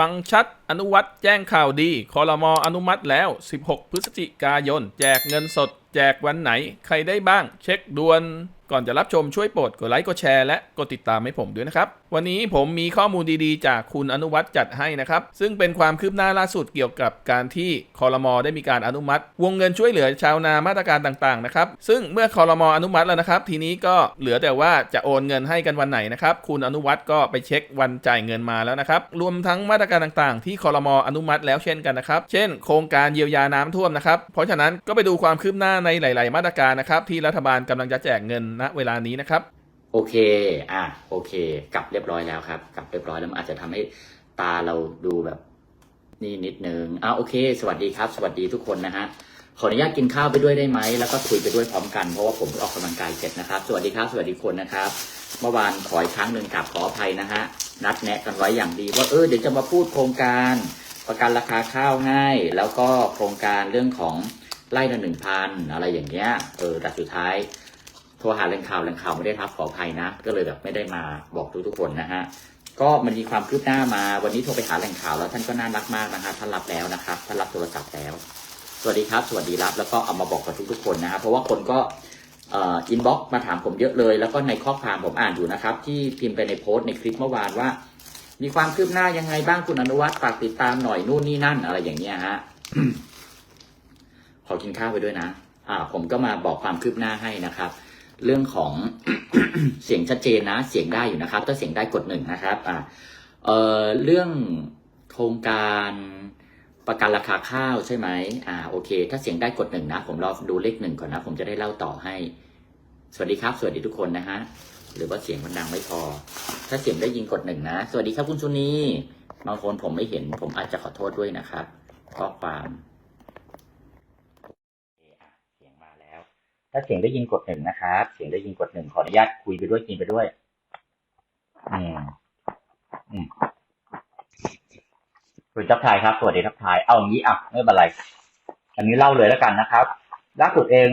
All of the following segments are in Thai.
ฟังชัด อนุวัตแจ้งข่าวดีคอรมออนุมัติแล้ว 16 พฤศจิกายน แจกเงินสด แจกวันไหน ใครได้บ้าง เช็คด่วน ก่อนจะรับชมช่วยโปรดกดไลค์กดแชร์และกดติดตามให้ผมด้วยนะครับ วันนี้ผมมีข้อมูลดีๆ จากคุณอนุวัตรจัดให้นะครับ ซึ่งเป็นความคืบหน้าล่าสุดเกี่ยวกับการที่คอรมอได้มีการอนุมัติ วงเงินช่วยเหลือชาวนามาตรการต่างๆนะครับซึ่งเมื่อคอรมออนุมัติแล้วนะครับ ทีนี้ก็เหลือแต่ว่าจะโอนเงินให้กันวันไหนนะครับคุณอนุวัตรก็ไปเช็ควันจ่ายเงินมาแล้วนะครับรวมทั้งมาตรการต่างๆ ที่คอรมออนุมัติแล้วเช่นกันนะครับเช่น โครงการเยียวยาน้ำท่วมนะครับเพราะฉะนั้นก็ไปดูความคืบหน้าในหลาย ๆ มาตรการนะครับที่รัฐบาลกำลังจะแจกเงินณเวลานี้นะครับ โอเค อะ โอเค กลับเรียบร้อยแล้วครับ กลับเรียบร้อยแล้วอาจจะทำให้ตาเราดูแบบนี่นิดนึงอะโอเค สวัสดีครับ สวัสดีทุกคนนะฮะ ขออนุญาตกินข้าวไปด้วยได้ไหม แล้วก็คุยไปด้วยพร้อมกัน เพราะว่าผมออกกำลังกายเสร็จนะครับ สวัสดีครับ สวัสดีคนนะครับ เมื่อวานขออีกครั้งหนึ่งกลับขออภัยนะฮะ นัดแนะกันไว้อย่างดีว่าเออเดี๋ยวจะมาพูดโครงการประกันราคาข้าวให้ แล้วก็โครงการเรื่องของไล่ละหนึ่งพันอะไรอย่างเงี้ย เออแต่สุดท้าย โทรหาแหล่งข่าวแหล่งข่าวไม่ได้รับขออภัยนะ ก็เลยแบบไม่ได้มาบอกทุกทุกคนนะฮะก็มันมีความคืบหน้ามาวันนี้โทรไปหาแหล่งข่าวแล้วท่านก็น่ารักมากนะฮะท่านรับแล้วนะครับท่านรับโทรศัพท์แล้ว สวัสดีครับ สวัสดีรับแล้วก็เอามาบอกกับทุกๆคนนะฮะเพราะว่าคนก็อินบ็อกซ์มาถามผมเยอะเลย แล้วก็ในข้อความผมอ่านอยู่นะครับ ที่พิมพ์ไปในโพสต์ในคลิปเมื่อวานว่า มีความคืบหน้ายังไงบ้างคุณอนุวัฒน์ฝากติดตามหน่อยนู่นนี่นั่นอะไรอย่างเงี้ยฮะขอกินข้าวไปด้วยนะอ่าผมก็มาบอกความคืบหน้าให้นะครับ เรื่องของเสียงชัดเจนนะ เสียงได้อยู่นะครับ ถ้าเสียงได้กดหนึ่งนะครับอ่าเอ่อเรื่องโครงการประกันราคาข้าวใช่ไหมอ่าโอเค ถ้าเสียงได้กดหนึ่งนะ ผมรอดูเลขหนึ่งก่อนนะ ผมจะได้เล่าต่อให้ สวัสดีครับ สวัสดีทุกคนนะฮะ หรือว่าเสียงมันดังไม่พอ ถ้าเสียงได้ยินกดหนึ่งนะ สวัสดีครับคุณชุนีบางคนผมไม่เห็น ผมอาจจะขอโทษด้วยนะครับข้อความ เสียงมาแล้ว ถ้าเสียงได้ยินกดหนึ่งนะครับ เสียงได้ยินกดหนึ่งขออนุญาตคุยไปด้วยกินไปด้วยอืมอืมคุณทักทายครับสวัสดีทักทาย เอาอย่างนี้อะไม่เป็นไร อันนี้เล่าเลยแล้วกันนะครับล่าสุดเอง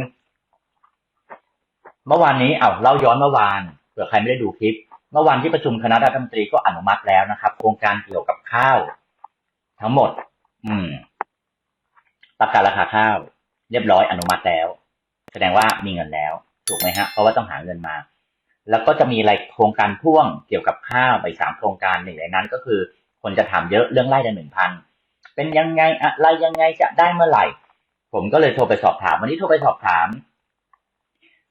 เมื่อวานนี้เอาเล่าย้อนเมื่อวานเผื่อใครไม่ได้ดูคลิป เมื่อวานที่ประชุมคณะรัฐมนตรีก็อนุมัติแล้วนะครับ โครงการเกี่ยวกับข้าว ทั้งหมด อืมประกันราคาข้าว เรียบร้อยอนุมัติแล้ว แสดงว่ามีเงินแล้วถูกไหมฮะ เพราะว่าต้องหาเงินมา แล้วก็จะมีอะไรโครงการพ่วงเกี่ยวกับข้าวไปสามโครงการหนึ่งในนั้น ก็คือ คนจะถามเยอะเรื่องไร่ละหนึ่งพันเป็นยังไงอะไรยังไงจะได้เมื่อไหร่ ผมก็เลยโทรไปสอบถาม วันนี้โทรไปสอบถาม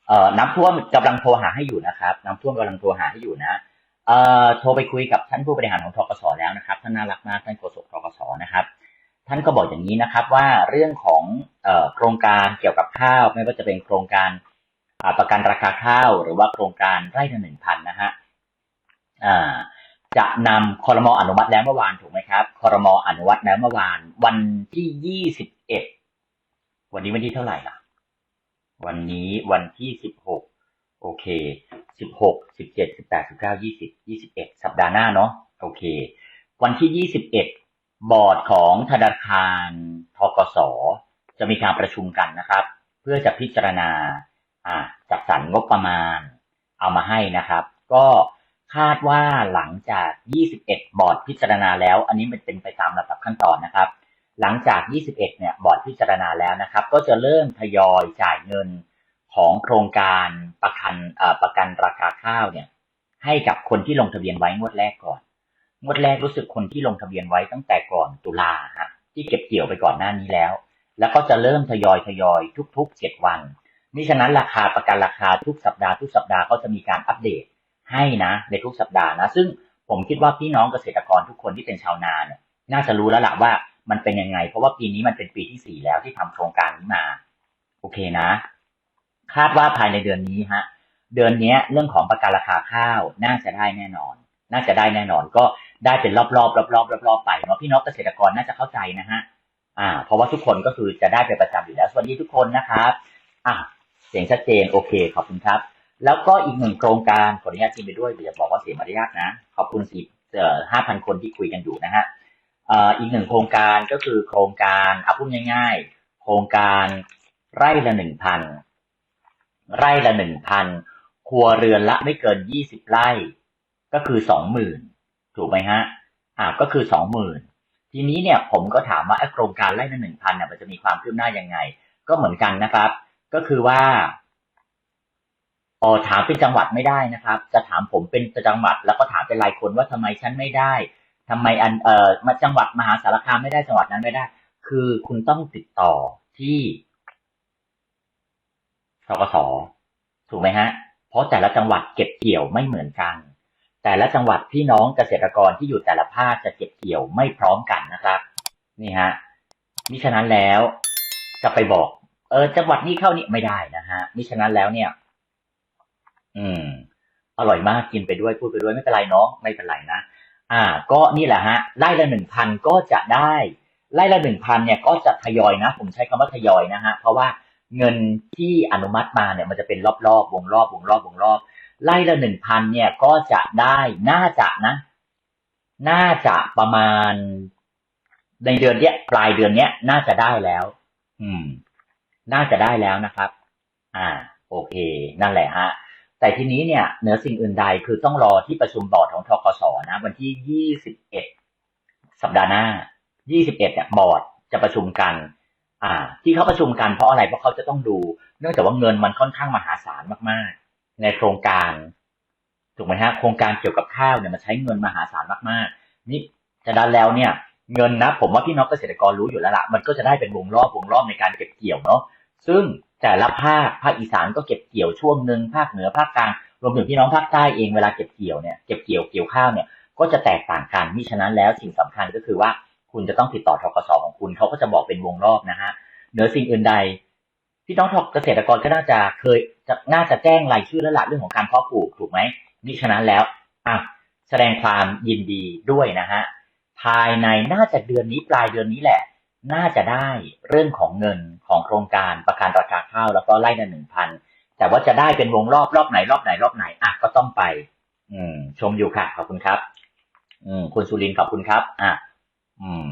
เอ่อน้ำท่วมกำลังโทรหาให้อยู่นะครับ น้ำท่วมกำลังโทรหาให้อยู่นะเอ่อโทรไปคุยกับท่านผู้บริหารของทกสแล้วนะครับท่านน่ารักมากท่านโฆษกทกสนะครับ ท่านก็บอกอย่างนี้นะครับว่าเรื่องของ โครงการเกี่ยวกับข้าว ไม่ว่าจะเป็นโครงการประกันราคาข้าว หรือว่าโครงการไร่ละหนึ่งพันนะฮะจะนำคอรมออนุมัติแล้วเมื่อวานถูกไหมครับคอรมออนุมัติแล้วเมื่อวาน วันที่ยี่สิบเอ็ดวันนี้วันที่เท่าไหร่ล่ะ วันนี้วันที่สิบหกโอเคสิบหกสิบเจ็ดสิบแปดสิบเก้ายี่สิบยี่สิบเอ็ดสัปดาห์หน้าเนาะโอเค วันที่ยี่สิบเอ็ดบอร์ดของธนาคารทกส จะมีการประชุมกันนะครับ เพื่อจะพิจารณาจัดสรรงบประมาณ เอามาให้นะครับ ก็คาดว่าหลังจาก 21 บอร์ดพิจารณาแล้ว อันนี้มันเป็นไปตามลำดับขั้นตอนนะครับ หลังจาก 21 เนี่ย บอร์ดพิจารณาแล้วนะครับ ก็จะเริ่มทยอยจ่ายเงินของโครงการประกันประกันราคาข้าวเนี่ย ให้กับคนที่ลงทะเบียนไว้งวดแรกก่อน งวดแรกรู้สึกคนที่ลงทะเบียนไว้ตั้งแต่ก่อนตุลาฮะที่เก็บเกี่ยวไปก่อนหน้านี้แล้ว แล้วก็จะเริ่มทยอยทยอยทุกๆ 7 วันมิฉะนั้นราคาประกันราคาทุกสัปดาห์ทุกสัปดาห์ก็จะมีการอัปเดตให้นะ ในทุกสัปดาห์นะ ซึ่งผมคิดว่าพี่น้องเกษตรกรทุกคนที่เป็นชาวนาเนี่ยน่าจะรู้แล้วล่ะว่ามันเป็นยังไง เพราะว่าปีนี้มันเป็นปีที่สี่แล้วที่ทำโครงการนี้มา โอเคนะ คาดว่าภายในเดือนนี้ฮะ เดือนนี้เรื่องของประกันราคาข้าวน่าจะได้แน่นอน น่าจะได้แน่นอนก็ได้เป็นรอบๆรอบๆรอบๆรอบๆไปเนาะพี่น้องเกษตรกรน่าจะเข้าใจนะฮะ อ่า เพราะว่าทุกคนก็คือจะได้เป็นประจำอยู่แล้ว สวัสดีทุกคนนะครับ อะเสียงชัดเจนโอเค ขอบคุณครับ แล้วก็อีกหนึ่งโครงการขออนุญาตชิมไปด้วยเดี๋ยวบอกว่าเสียมารยาทนะ ขอบคุณสี่เอ่อห้าพันคนที่คุยกันอยู่นะฮะเอ่ออีกหนึ่งโครงการก็คือโครงการเอาพูดง่าย ๆ โครงการไร่ละหนึ่งพันไร่ละหนึ่งพันครัวเรือนละไม่เกินยี่สิบไร่ ก็คือสองหมื่นถูกไหมฮะอ่าก็คือสองหมื่น ทีนี้เนี่ยผมก็ถามว่าโครงการไร่ละหนึ่งพันเนี่ยมันจะมีความคืบหน้ายังไง ก็เหมือนกันนะครับ ก็คือว่าอ๋อถามเป็นจังหวัดไม่ได้นะครับ จะถามผมเป็นจังหวัด แล้วก็ถามเป็นรายคนว่าทำไมฉันไม่ได้ทำไมอันเอ่อมาจังหวัดมหาสารคามไม่ได้จังหวัดนั้นไม่ได้ คือคุณต้องติดต่อที่ทกสถูกไหมฮะ เพราะแต่ละจังหวัดเก็บเกี่ยวไม่เหมือนกัน แต่ละจังหวัดพี่น้องเกษตรกรที่อยู่แต่ละภาคจะเก็บเกี่ยวไม่พร้อมกันนะครับ นี่ฮะมิฉะนั้นแล้วจะไปบอก เออ จังหวัดนี้เข้านี่ไม่ได้นะฮะมิฉะนั้นแล้วเนี่ย อืม อร่อยมากกินไปด้วยพูดไปด้วยไม่เป็นไรเนาะไม่เป็นไรนะอ่า ก็นี่แหละฮะไล่ละหนึ่งพันก็จะได้ไล่ละหนึ่งพันเนี่ยก็จะทยอยนะ ผมใช้คำว่าทยอยนะฮะเพราะว่าเงินที่อนุมัติมาเนี่ยมันจะเป็นรอบๆวงรอบวงรอบวงรอบ ไล่ละหนึ่งพันเนี่ยก็จะได้น่าจะนะ น่าจะประมาณ ในเดือนเนี้ย ปลายเดือนเนี้ย น่าจะได้แล้ว อืม น่าจะได้แล้วนะครับ อ่า โอเค นั่นแหละฮะแต่ทีนี้เนี่ยเหนือสิ่งอื่นใดคือต้องรอที่ประชุมบอร์ดของทกสนะ วันที่21สัปดาห์หน้า21เนี่ยบอร์ดจะประชุมกัน อ่า ที่เขาประชุมกันเพราะอะไรเพราะเขาจะต้องดู เนื่องจากว่าเงินมันค่อนข้างมหาศาลมากๆ ในโครงการถูกไหมฮะโครงการเกี่ยวกับข้าวเนี่ยมันใช้เงินมหาศาลมากๆนี่จะดันแล้วเนี่ยเงินนะผมว่าพี่น้องเกษตรกรรู้อยู่แล้วละมันก็จะได้เป็นวงรอบวงรอบในการเก็บเกี่ยวเนาะซึ่งแต่ละภาคภาคอีสานก็เก็บเกี่ยวช่วงหนึ่งภาคเหนือภาคกลางรวมถึงพี่น้องภาคใต้เองเวลาเก็บเกี่ยวเนี่ยเก็บเกี่ยวเกี่ยวข้าวเนี่ยก็จะแตกต่างกันมิฉะนั้นแล้วสิ่งสำคัญก็คือว่าคุณจะต้องติดต่อทกสของคุณเขาก็จะบอกเป็นวงรอบนะฮะเหนือสิ่งอื่นใดพี่น้องทกเกษตรกรก็น่าจะเคย จะน่าจะแจ้งรายชื่อแล้วละเรื่องของการเพาะปลูกถูกไหมมิฉะนั้นแล้วอะแสดงความยินดีด้วยนะฮะภายในน่าจะเดือนนี้ปลายเดือนนี้แหละ น่าจะได้เรื่องของเงินของโครงการประกันราคาข้าวแล้วก็ไล่ละหนึ่งพันแต่ว่าจะได้เป็นวงรอบรอบไหนรอบไหนรอบไหนอะก็ต้องไป อืม ชมอยู่ค่ะขอบคุณครับ อืมคุณสุรินทร์ขอบคุณครับ อะอืม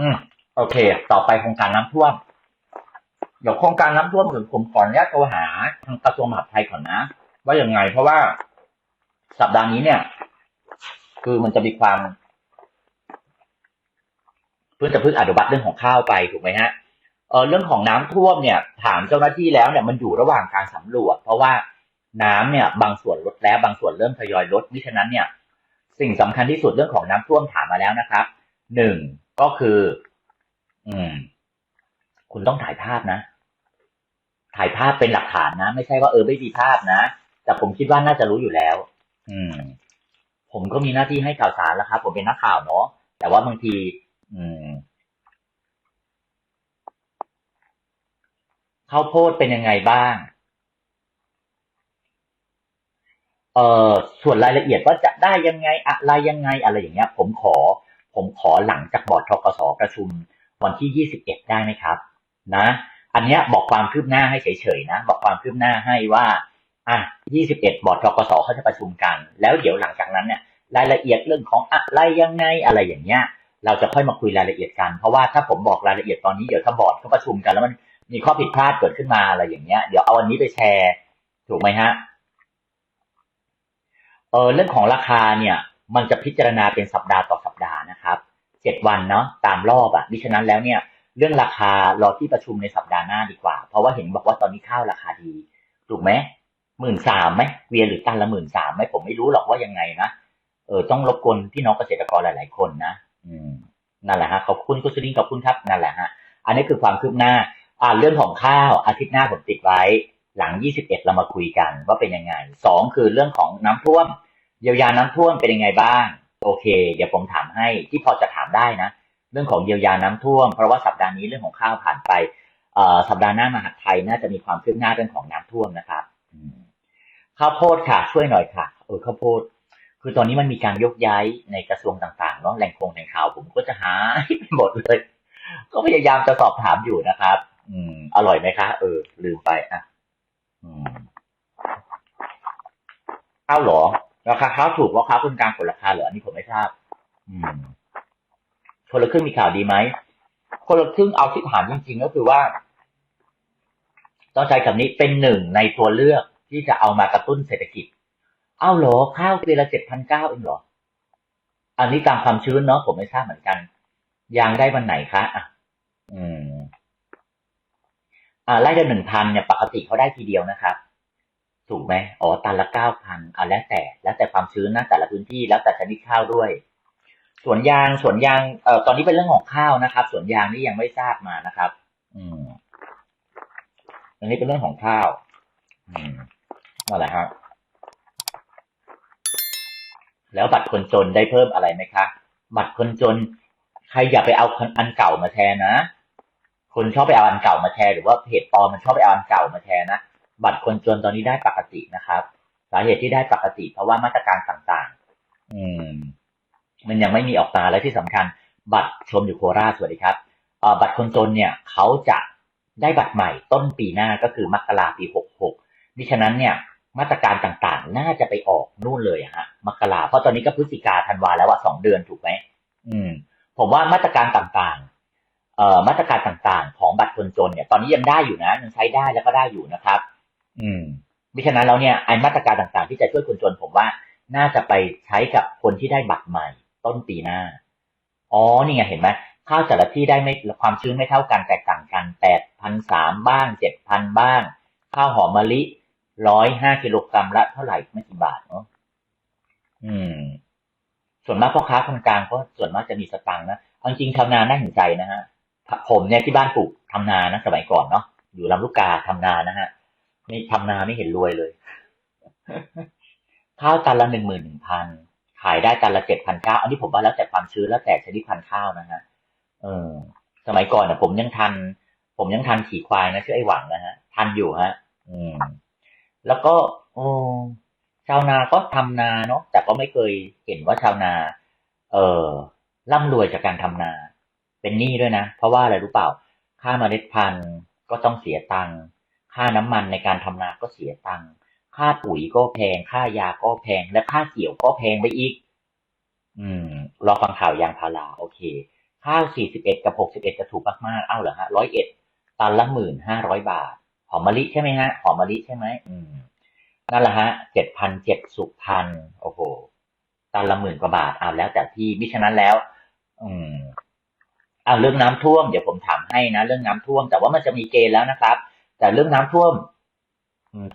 อืม โอเค ต่อไปโครงการน้ำท่วม เดี๋ยวโครงการน้ำท่วมถึงผมขออนุญาตโทรหาทางกระทรวงมหาดไทยก่อนนะ ว่าอยังไง เพราะว่าสัปดาห์นี้เนี่ย คือมันจะมีความเพื่อจะพึ่งอนุบัติเรื่องของข้าวไปถูกไหมฮะเออเรื่องของน้ำท่วมเนี่ย ถามเจ้าหน้าที่แล้วเนี่ยมันอยู่ระหว่างการสำรวจ เพราะว่าน้ำเนี่ย บางส่วนลดแล้วบางส่วนเริ่มทยอยลดมิฉะนั้นเนี่ย สิ่งสำคัญที่สุดเรื่องของน้ำท่วมถามมาแล้วนะครับหนึ่งก็คือ อืม คุณต้องถ่ายภาพนะ ถ่ายภาพเป็นหลักฐานนะ ไม่ใช่ว่าเออไม่มีภาพนะ แต่ผมคิดว่าน่าจะรู้อยู่แล้ว อืม ผมก็มีหน้าที่ให้ข่าวสารแล้วครับผมเป็นนักข่าวเนาะแต่ว่าบางที อืมข้าวโพดเป็นยังไงบ้าง เอ่อส่วนรายละเอียดว่าจะได้ยังไงอะไรยังไงอะไรอย่างเงี้ย ผมขอ ผมขอหลังจากบอร์ดทกสประชุม วันที่21ได้ไหมครับ นะ อันนี้บอกความคืบหน้าให้เฉยๆนะ บอกความคืบหน้าให้ว่าอะ21 บอร์ดทกสเขาจะประชุมกัน แล้วเดี๋ยวหลังจากนั้นเนี่ยรายละเอียดเรื่องของอะไรยังไงอะไรอย่างเงี้ย เราจะค่อยมาคุยรายละเอียดกัน เพราะว่าถ้าผมบอกรายละเอียดตอนนี้เดี๋ยวถ้าบอร์ดเขาประชุมกันแล้วมันมีข้อผิดพลาดเกิดขึ้นมาอะไรอย่างเงี้ย เดี๋ยวเอาอันนี้ไปแชร์ถูกไหมฮะ เออเรื่องของราคาเนี่ย มันจะพิจารณาเป็นสัปดาห์ต่อสัปดาห์นะครับ เจ็ดวันเนาะตามรอบอะ่ะดิฉะนั้นแล้วเนี่ย เรื่องราคารอที่ประชุมในสัปดาห์หน้าดีกว่า เพราะว่าเห็นบอกว่าตอนนี้ข้าวราคาดีถูกไหมหมื่นสามไหมเวียหรือตันละหมื่นสามไหมผมไม่รู้หรอกว่ายังไงนะเออต้องรบกวนพี่น้องเกษตรกรหลาย ๆ คนนะอืมนั่นแหละฮะขอบคุณคุณสุรินขอบคุณครับนั่นแหละฮะอันนี้คือความคืบหน้า อ่าเรื่องของข้าวอาทิตย์หน้าผมติดไว้ หลัง 21 เรามาคุยกันว่าเป็นยังไงสองคือเรื่องของน้ำท่วมเยียวยาน้ำท่วมเป็นยังไงบ้าง โอเค เดี๋ยวผมถามให้ที่พอจะถามได้นะ เรื่องของเยียวยาน้ำท่วม เพราะว่าสัปดาห์นี้เรื่องของข้าวผ่านไปสัปดาห์หน้ามหาไทยน่าจะมีความคืบหน้าเรื่องของน้ำท่วมนะครับข้าวโพดค่ะ ช่วยหน่อยค่ะเออข้าวโพด คือตอนนี้มันมีการยกย้ายในกระทรวงต่างๆเนาะแหล่งโครงแหล่งข่าวผมก็จะหาไปหมดเลย ก็พยายามจะสอบถามอยู่นะครับ อืม อร่อยไหมคะ เออ ลืมไปอะข้าวหรอราคาข้าวถูกเพราะข้าวคนกลางกดราคาเหรออันนี้ผมไม่ทราบ อืม คนละครึ่งมีข่าวดีไหมคนละครึ่งเอาที่ถามจริง ๆ ก็คือว่า ต้องใช้คำนี้เป็นหนึ่งในตัวเลือกที่จะเอามากระตุ้นเศรษฐกิจ เอ้าเหรอข้าวปีละเจ็ดพันเก้าเองเหรอ อันนี้ตามความชื้นเนาะผมไม่ทราบเหมือนกัน ยางได้วันไหนคะอะ อืม อ่าไล่เดนหนึ่งพันเนี่ยปกติเขาได้ทีเดียวนะครับถูกไหมอ๋อตันละเก้าพันอ่าแล้วแต่ แล้วแต่ความชื้นนะแต่ละพื้นที่แล้วแต่ชนิดข้าวด้วย สวนยางสวนยางเอ่อตอนนี้เป็นเรื่องของข้าวนะครับ สวนยางนี่ยังไม่ทราบมานะครับ อืมอันนี้เป็นเรื่องของข้าว อืมนั่นแหละฮะแล้วบัตรคนจนได้เพิ่มอะไรไหมคะ บัตรคนจน ใครอย่าไปเอาอันเก่ามาแทนนะคนชอบไปเอาอันเก่ามาแชร์หรือว่าเพจปลอมมันชอบไปเอาอันเก่ามาแชร์นะบัตรคนจนตอนนี้ได้ปกตินะครับ สาเหตุที่ได้ปกติเพราะว่ามาตรการต่างๆ อืม มันยังไม่มีออกมาและที่สำคัญ บัตรชมอยู่โคราชสวัสดีครับบัตรคนจนเนี่ยเขาจะได้บัตรใหม่ต้นปีหน้าก็คือมกราปีหกหกมิฉะนั้นเนี่ยมาตรการต่างๆ น่าจะไปออกนู่นเลยฮะมกราเพราะตอนนี้ก็พฤศจิกาธันวาแล้วว่าสองเดือนถูกไหมอืม ผมว่ามาตรการต่างๆ เอ่อมาตรการต่างๆ ของบัตรคนจนเนี่ย ตอนนี้ยังได้อยู่นะยังใช้ได้แล้วก็ได้อยู่นะครับ อืมมิฉะนั้นแล้วเนี่ยไอ้มาตรการต่างๆ ที่จะช่วยคนจน ผมว่าน่าจะไปใช้กับคนที่ได้บัตรใหม่ ต้นปีหน้า อ๋อ นี่ไงเห็นไหมข้าวแต่ละที่ได้ไม่ความชื้นไม่เท่ากันแตกต่างกันแปดพันสามบ้างเจ็ดพันบ้าง ข้าวหอมมะลิร้อยห้ากิโลกรัมละเท่าไหร่ไม่กี่บาทเนาะอืม ส่วนมากพ่อค้าคนกลางก็ส่วนมากจะมีสตังค์นะเอาจริงๆชาวนาน่าเห็นใจนะฮะผมเนี่ยที่บ้านปลูกทำนานะสมัยก่อนเนาะอยู่ลำลูกกาทำนานะฮะนี่ทำนาไม่เห็นรวยเลย ข้าวตันละหนึ่งหมื่นหนึ่งพัน ขายได้ตันละเจ็ดพันเก้าอันนี้ผมว่าแล้วแต่ความชื้นแล้วแต่ชนิดพันธุ์ข้าวนะฮะเออสมัยก่อนนะผมยังทัน ผมยังทันขี่ควายนะชื่อไอ้หวังนะฮะทันอยู่ฮะ อืม แล้วก็โอ้ชาวนาก็ทำนาเนาะแต่ก็ไม่เคยเห็นว่าชาวนา เออร่ำรวยจากการทำนา เป็นหนี้ด้วยนะ เพราะว่าอะไรรู้เปล่า ค่าเมล็ดพันธุ์ก็ต้องเสียตังค่าน้ำมันในการทำนาก็เสียตังค์ ค่าปุ๋ยก็แพง ค่ายาก็แพง และค่าเกี่ยวก็แพงไปอีก อืม รอฟังข่าวยางพารา โอเค ข้าว41กับ61จะถูกมากๆ เอ้าเหรอฮะ101ตันละ1,500บาท หอมมะลิใช่ไหมฮะ หอมมะลิใช่ไหม อืม นั่นแหละฮะ7,007สุพรรณโอ้โห ตันละหมื่นกว่าบาท เอาแล้วแต่ที่ มิฉะนั้นแล้ว อืมเอาเรื่องน้ำท่วม เดี๋ยวผมถามให้นะ เรื่องน้ำท่วม แต่ว่ามันจะมีเกณฑ์แล้วนะครับ แต่เรื่องน้ำท่วม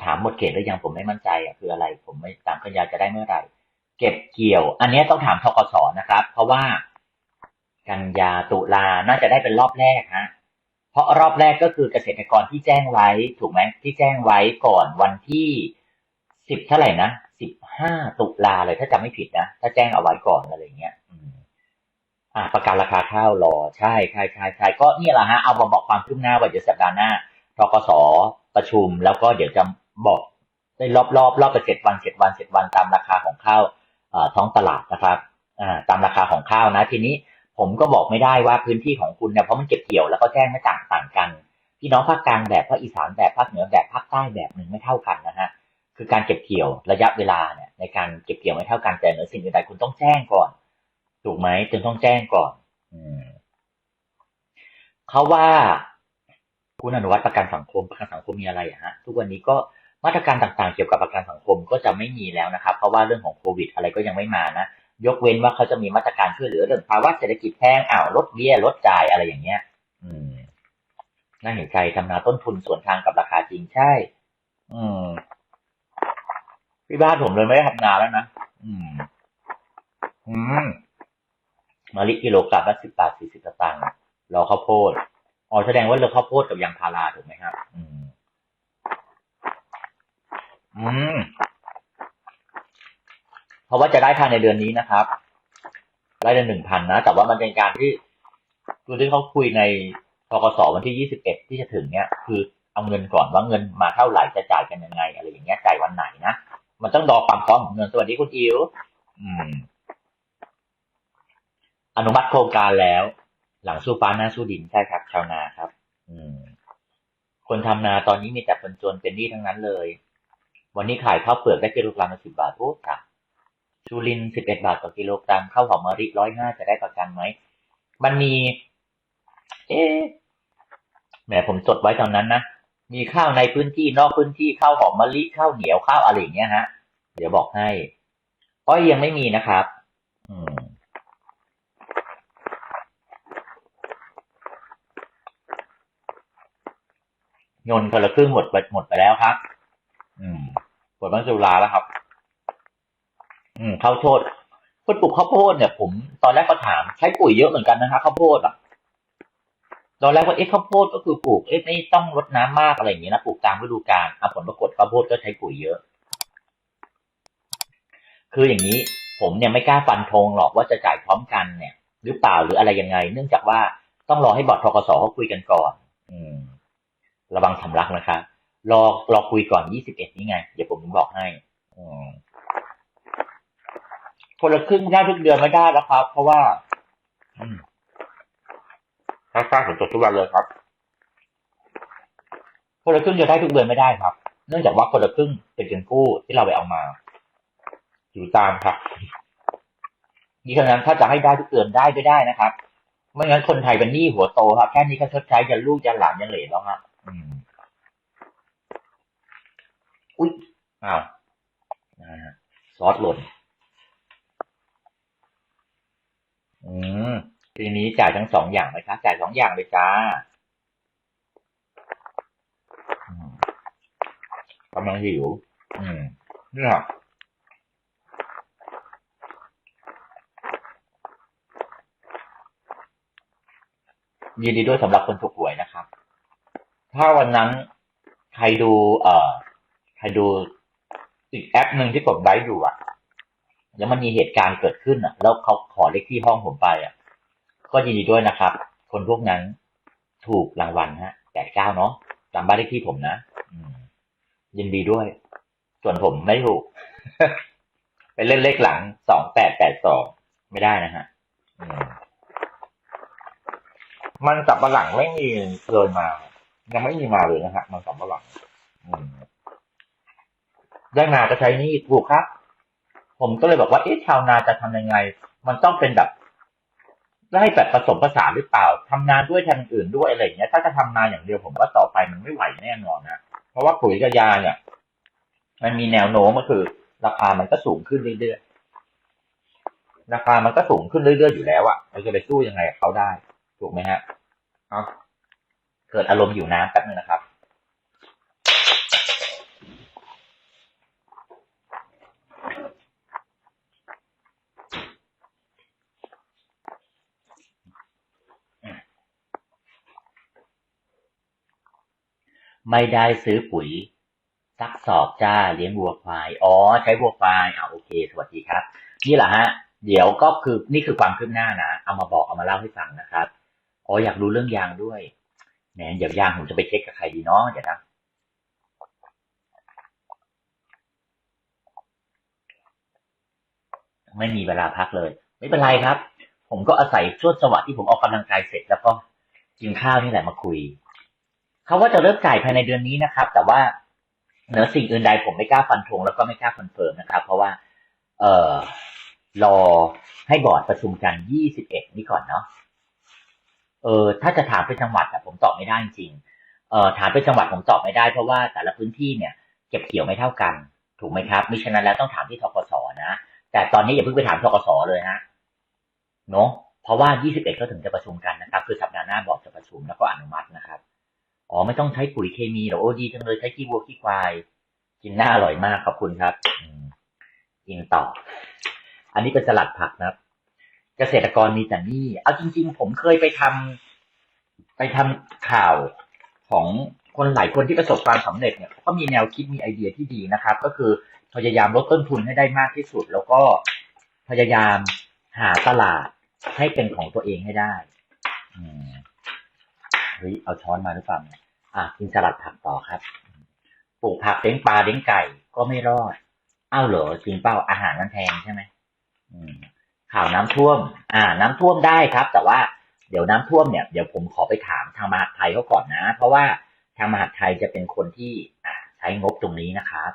ถามหมดเขตหรือยังผมไม่มั่นใจอะคืออะไร ผมไม่ตามสัญญาจะได้เมื่อไหร่ เก็บเกี่ยว อันนี้ต้องถามทกสนะครับ เพราะว่ากันยาตุลาน่าจะได้เป็นรอบแรกฮะเพราะรอบแรกก็คือเกษตรกรที่แจ้งไว้ถูกไหมที่แจ้งไว้ก่อนวันที่สิบเท่าไหร่นะสิบห้าตุลาเลยถ้าจำไม่ผิดนะถ้าแจ้งเอาไว้ก่อนอะไรเงี้ยอ่าประกันราคาข้าวรอใช่ใช่ใช่ใช่ก็นี่แหละฮะเอามาบอกความคืบหน้าไว้เดี๋ยวสัปดาห์หน้าทกส ประชุม แล้วก็เดี๋ยวจะบอกได้รอบรอบรอบไปเจ็ดวันเจ็ดวันเจ็ดวันตามราคาของข้าวท้องตลาดนะครับตามราคาของข้าวนะ ทีนี้ผมก็บอกไม่ได้ว่าพื้นที่ของคุณเนี่ยเพราะมันเก็บเกี่ยวแล้วก็แจ้งไม่ต่างต่างกันพี่น้องภาคกลางแบบภาคอีสานแบบภาคเหนือแบบภาคใต้แบบหนึ่งไม่เท่ากันนะฮะคือการเก็บเกี่ยวระยะเวลาเนี่ยในการเก็บเกี่ยวไม่เท่ากันแต่เหนือสิ่งอื่นใดคุณต้องแจ้งก่อน ถูกไหมจึงต้องแจ้งก่อน อืมเขาว่า คุณอนุวัตประกันสังคมประกันสังคมมีอะไรฮะทุกวันนี้ก็มาตรการต่างๆ เกี่ยวกับประกันสังคมก็จะไม่มีแล้วนะครับ เพราะว่าเรื่องของโควิด อะไรก็ยังไม่มานะ ยกเว้นว่าเขาจะมีมาตรการช่วยเหลือเรื่องภาวะเศรษฐกิจแพงอ้าวลดเบี้ยลดจ่ายอะไรอย่างเงี้ย อืมน่าเห็นใจทำนาต้นทุนส่วนทางกับราคาจริงใช่ อืมที่บ้านผมเลยไม่ได้ทำนาแล้วนะอืม อืมมะลิกิโลกรัมละสิบบาทสี่สิบตางค์รอข้าวโพด อ๋อแสดงว่าเราข้าวโพดกับยางพาราถูกไหมครับ อืม อืม เพราะว่าจะได้ภายในเดือนนี้นะครับ ได้เดือนหนึ่งพันนะ แต่ว่ามันเป็นการที่คือที่เขาคุยในทกสวันที่ยี่สิบเอ็ดที่จะถึงเนี่ย คือเอาเงินก่อนว่าเงินมาเท่าไหร่จะจ่ายกันยังไง อะไรอย่างเงี้ยจ่ายวันไหนนะ มันต้องรอความพร้อมของเงินสวัสดีคุณอิ๋วอืม อนุมัติโครงการแล้ว หลังสู้ฟ้าหน้าสู้ดินใช่ครับ ชาวนาครับ อืม คนทำนาตอนนี้มีแต่คนจนเป็นหนี้ทั้งนั้นเลย วันนี้ขายข้าวเปลือกได้กิโลกรัมละสิบบาทโอ้ค่ะชูรินสิบเอ็ดบาทต่อกิโลกรัมข้าวหอมมะลิร้อยห้าจะได้ประกันไหมมันมี เอ๊ะแหมผมจดไว้ตอนนั้นนะมีข้าวในพื้นที่นอกพื้นที่ข้าวหอมมะลิข้าวเหนียวข้าวอะไรอย่างเงี้ยฮะ เดี๋ยวบอกให้อ้อยยังไม่มีนะครับ อืม ยนคนละครึ่งหมดไปหมดไปแล้วครับ อืมผลมันสุราแล้วครับ อืมข้าวโพดคนปลูกข้าวโพดเนี่ย ผมตอนแรกก็ถามใช้ปุ๋ยเยอะเหมือนกันนะฮะข้าวโพดอะตอนแรกว่าเอ๊ะข้าวโพดก็คือปลูกเอ๊ะไม่ต้องรดน้ำมากอะไรอย่างเงี้ยนะปลูกตามฤดูกาลอะผลปรากฏข้าวโพดก็ใช้ปุ๋ยเยอะ คืออย่างนี้ ผมเนี่ยไม่กล้าฟันธงหรอกว่าจะจ่ายพร้อมกันเนี่ย หรือเปล่าหรืออะไรยังไง เนื่องจากว่าต้องรอให้บอร์ดทกสเขาคุยกันก่อน อืม ระวังสำลักนะคะ รอรอคุยก่อนยี่สิบเอ็ดนี่ไง เดี๋ยวผมบอกให้อืมคนละครึ่งได้ทุกเดือนไม่ได้แล้วครับ เพราะว่าอืมถ้าสร้างผลตกทุกวันเลยครับคนละครึ่งจะได้ทุกเดือนไม่ได้ครับ เนื่องจากว่าคนละครึ่งเป็นเงินกู้ที่เราไปเอามา อยู่ตามครับนี่ฉะนั้นถ้าจะให้ได้ทุกเดือนได้ไม่ได้นะครับ ไม่งั้นคนไทยเป็นหนี้หัวโตครับ แค่นี้ก็ชดใช้ยันลูกยันหลานยันเหลนแล้วฮะ อืมอุ้ยอ้าวซอสหล่นอืมทีนี้จ่ายทั้งสองอย่างไหมคะจ่ายสองอย่างเลยจ้ากำลังหิว อืมนี่ยยินดีด้วยสำหรับคนถูกหวยนะครับ ถ้าวันนั้นใครดูเอ่อใครดูอีกแอปหนึ่งที่กดไลค์อยู่อะ แล้วมันมีเหตุการณ์เกิดขึ้นอะ แล้วเขาขอเลขที่ห้องผมไปอะ ก็ยินดีด้วยนะครับ คนพวกนั้นถูกรางวัลฮะแปดเก้าเนาะจำบ้านเลขที่ผมนะยินดีด้วย ส่วนผมไม่ถูก ไปเล่นเลขหลังสองแปดแปดสองไม่ได้นะฮะมันสับปะหลังไม่มีเลยมา ยังไม่มีมาเลยนะฮะมันสับปะหลังอืมได้มาก็ใช้นี่ถูกครับ ผมก็เลยบอกว่าเอ๊ะชาวนาจะทำยังไง มันต้องเป็นแบบได้แบบผสมผสานหรือเปล่าทำนานด้วยทำอย่างอื่นด้วยอะไรอย่างเงี้ย ถ้าจะทำนาอย่างเดียวผมว่าต่อไปมันไม่ไหวแน่นอนนะเพราะว่าปุ๋ยกับยาเนี่ย มันมีแนวโน้มก็คือ ราคามันก็สูงขึ้นเรื่อยๆราคามันก็สูงขึ้นเรื่อยๆอยู่แล้วอะเราจะไปสู้ยังไงกับเขาได้ ถูกไหมฮะเอา เกิดอารมณ์อยู่น้ำแป๊บนึงนะครับ ไม่ได้ซื้อปุ๋ยสักสอบจ้าเลี้ยงวัวควาย อ๋อ ใช้วัวควายอ่าโอเค สวัสดีครับ นี่แหละฮะ เดี๋ยวก็คือนี่คือความคืบหน้านะ เอามาบอกเอามาเล่าให้ฟังนะครับ อ๋อ อยากรู้เรื่องยางด้วย แหมเดี๋ยวยางผมจะไปเช็คกับใครดีเนาะเดี๋ยวนะไม่มีเวลาพักเลย ไม่เป็นไรครับ ผมก็อาศัยช่วงจังหวะที่ผมออกกำลังกายเสร็จแล้วก็กินข้าวนี่แหละมาคุยเขาว่าจะเริ่มจ่ายภายในเดือนนี้นะครับ แต่ว่าเหนือสิ่งอื่นใดผมไม่กล้าฟันธงแล้วก็ไม่กล้าคอนเฟิร์มนะครับ เพราะว่า เอ่อรอให้บอร์ดประชุมกัน 21 นี่ก่อนเนาะ เออถ้าจะถามเป็นจังหวัดอะผมตอบไม่ได้จริงๆเอ่อถามเป็นจังหวัดผมตอบไม่ได้เพราะว่าแต่ละพื้นที่เนี่ยเก็บเกี่ยวไม่เท่ากัน ถูกไหมครับมิฉะนั้นแล้วต้องถามที่ทกศนะ แต่ตอนนี้อย่าเพิ่งไปถามทกศเลยฮะเนาะเพราะว่า 21 ก็ถึงจะประชุมกันนะครับ คือสัปดาห์หน้าบอร์ดจะประชุมแล้วก็อนุมัตินะครับอ๋อไม่ต้องใช้ปุ๋ยเคมีหรอโอ้ดีจังเลยใช้ขี้วัวขี้ควายกินน่าอร่อยมากขอบคุณครับอืมกินต่อ อันนี้เป็นสลัดผักนะครับ เกษตรกรมีแต่หนี่เอาจริง ๆ ผมเคยไปทำไปทำข่าวของคนหลายคนที่ประสบความสำเร็จเนี่ยก็มีแนวคิดมีไอเดียที่ดีนะครับ ก็คือพยายามลดต้นทุนให้ได้มากที่สุด แล้วก็พยายามหาตลาดให้เป็นของตัวเองให้ได้อืมเฮ้ยเอาช้อนมาหรือเปล่าอะกินสลัดผักต่อครับ ปลูกผักเลี้ยงปลาเลี้ยงไก่ก็ไม่รอด เอ้าเหรอจริงเปล่าอาหารมันแพงใช่ไหมอืม ข่าวน้ำท่วม อ่า น้ำท่วมได้ครับ แต่ว่าเดี๋ยวน้ำท่วมเนี่ยเดี๋ยวผมขอไปถามทางมหาดไทยเขาก่อนนะ เพราะว่าทางมหาดไทยจะเป็นคนที่อ่าใช้งบตรงนี้นะครับ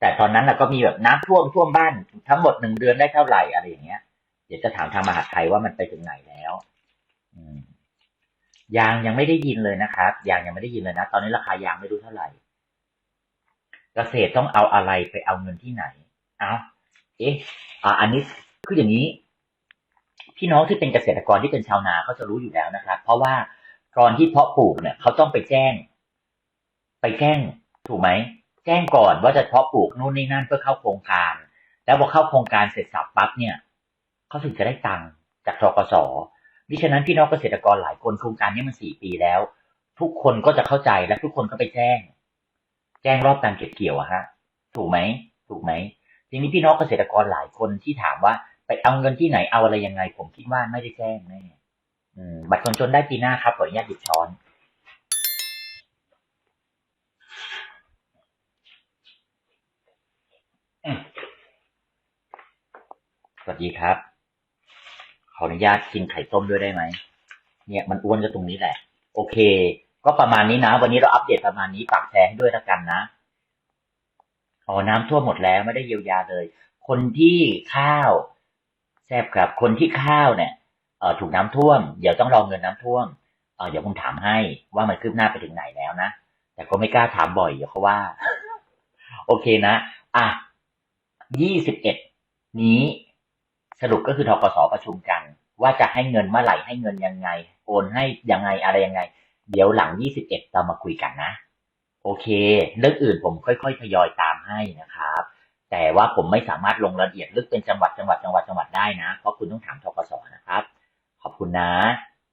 แต่ตอนนั้นน่ะก็มีแบบน้ำท่วมท่วมบ้านทั้งหมดหนึ่งเดือนได้เท่าไหร่อะไรอย่างเงี้ย เดี๋ยวจะถามทางมหาดไทยว่ามันไปถึงไหนแล้ว อืมยางยังไม่ได้ยินเลยนะครับยางยังไม่ได้ยินเลยนะ ตอนนี้ราคายางไม่รู้เท่าไหร่ เกษตรต้องเอาอะไรไปเอาเงินที่ไหน เอาเอ๊ะอ่าอันนี้ คืออย่างนี้ พี่น้องที่เป็นเกษตรกรที่เป็นชาวนาเขาจะรู้อยู่แล้วนะครับ เพราะว่าก่อนที่เพาะปลูกเนี่ยเขาต้องไปแจ้ง ไปแจ้งถูกไหมแจ้งก่อนว่าจะเพาะปลูกนู่นนี่นั่นเพื่อเข้าโครงการ แล้วพอเข้าโครงการเสร็จสับปั๊บเนี่ยเขาถึงจะได้ตังค์จากทกสดิฉะนั้นพี่น้องเกษตรกรหลายคนโครงการนี้มันสี่ปีแล้ว ทุกคนก็จะเข้าใจและทุกคนก็ไปแจ้ง แจ้งรอบการเก็บเกี่ยวอะฮะ ถูกไหมถูกไหมทีนี้พี่น้องเกษตรกรหลายคนที่ถามว่า เอาเงินที่ไหนเอาอะไรยังไง ผมคิดว่าไม่ได้แจ้งแน่บัตรคนจนได้ปีหน้าครับขออนุญาตหยิบช้อนสวัสดีครับ ขออนุญาตกินไข่ต้มด้วยได้ไหม เนี่ยมันอ้วนก็ตรงนี้แหละ โอเค ก็ประมาณนี้นะ วันนี้เราอัปเดตประมาณนี้ฝากแชร์ให้ด้วยละกันนะอ๋อน้ำท่วมหมดแล้วไม่ได้เยียวยาเลย คนที่ข้าว แซบครับ คนที่ข้าวเนี่ยถูกน้ำท่วม เดี๋ยวต้องรอเงินน้ำท่วมเเดี๋ยวผมถามให้ว่ามันคืบหน้าไปถึงไหนแล้วนะ แต่ก็ไม่กล้าถามบ่อยเดี๋ยวเขาว่า โอเคนะ อะยี่สิบเอ็ดนี้สรุปก็คือทกสประชุมกัน ว่าจะให้เงินเมื่อไหร่ให้เงินยังไง โอนให้ยังไงอะไรยังไง เดี๋ยวหลังยี่สิบเอ็ดเรามาคุยกันนะ โอเค เรื่องอื่นผมค่อยๆทยอยตามให้นะครับ แต่ว่าผมไม่สามารถลงรายละเอียดลึกเป็นจังหวัดจังหวัดจังหวัดจังหวัดได้นะ เพราะคุณต้องถามทกศนะครับ ขอบคุณนะ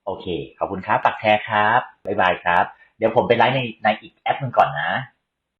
โอเค ขอบคุณครับปักแชร์ครับ บ๊ายบายครับ เดี๋ยวผมไปไลฟ์ในในอีกแอปหนึ่งก่อนนะ